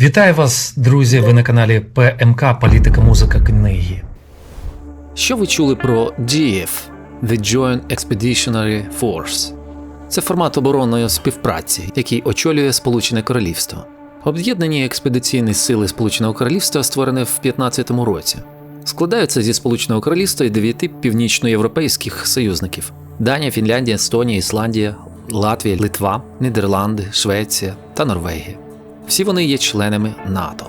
Вітаю вас, друзі! Ви на каналі ПМК Політика, музика, книги. Що ви чули про GF – The Joint Expeditionary Force? Це формат оборонної співпраці, який очолює Сполучене Королівство. Об'єднані експедиційні сили Сполученого Королівства створене в 15-му році. Складаються зі Сполученого Королівства і дев'яти північноєвропейських союзників: Данія, Фінляндія, Естонія, Ісландія, Латвія, Литва, Нідерланди, Швеція та Норвегія. Всі вони є членами НАТО.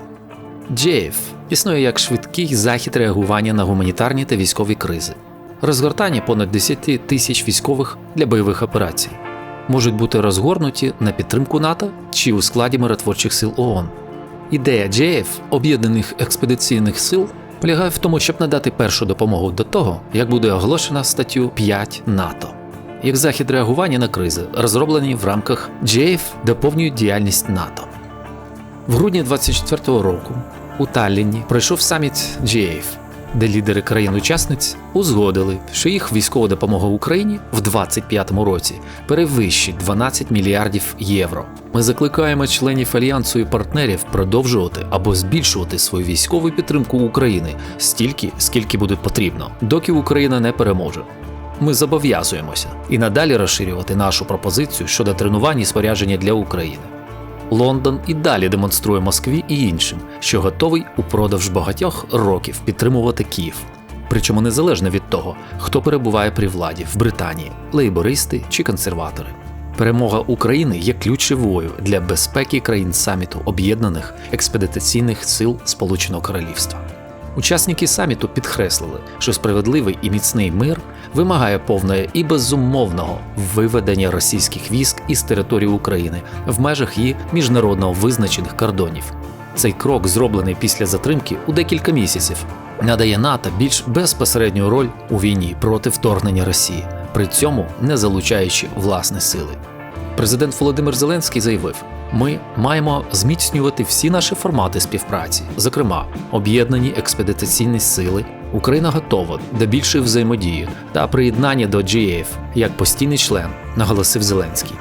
JF існує як швидкий захід реагування на гуманітарні та військові кризи, розгортання понад 10 тисяч військових для бойових операцій, можуть бути розгорнуті на підтримку НАТО чи у складі миротворчих сил ООН. Ідея JF об'єднаних експедиційних сил полягає в тому, щоб надати першу допомогу до того, як буде оголошена статтю 5 НАТО. Як захід реагування на кризи, розроблені в рамках JF доповнюють діяльність НАТО. В грудні 24-го року у Таллінні пройшов саміт GAF, де лідери країн-учасниць узгодили, що їх військова допомога Україні в 25-му році перевищить 12 мільярдів євро. Ми закликаємо членів альянсу і партнерів продовжувати або збільшувати свою військову підтримку України стільки, скільки буде потрібно, доки Україна не переможе. Ми зобов'язуємося і надалі розширювати нашу пропозицію щодо тренувань і спорядження для України. Лондон і далі демонструє Москві і іншим, що готовий упродовж багатьох років підтримувати Київ. Причому незалежно від того, хто перебуває при владі в Британії лейбористи чи консерватори. Перемога України є ключовою для безпеки країн саміту Об'єднаних Експедитаційних сил Сполученого Королівства. Учасники саміту підкреслили, що справедливий і міцний мир вимагає повного і безумовного виведення російських військ із території України в межах її міжнародно визначених кордонів. Цей крок, зроблений після затримки у декілька місяців, надає НАТО більш безпосередню роль у війні проти вторгнення Росії, при цьому не залучаючи власні сили. Президент Володимир Зеленський заявив: ми маємо зміцнювати всі наші формати співпраці, зокрема, об'єднані експедиційні сили. Україна готова до більшої взаємодії та приєднання до GAF як постійний член, наголосив Зеленський.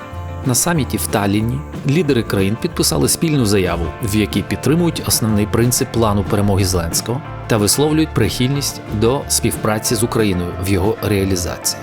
На саміті в Таллінні лідери країн підписали спільну заяву, в якій підтримують основний принцип плану перемоги Зеленського та висловлюють прихильність до співпраці з Україною в його реалізації.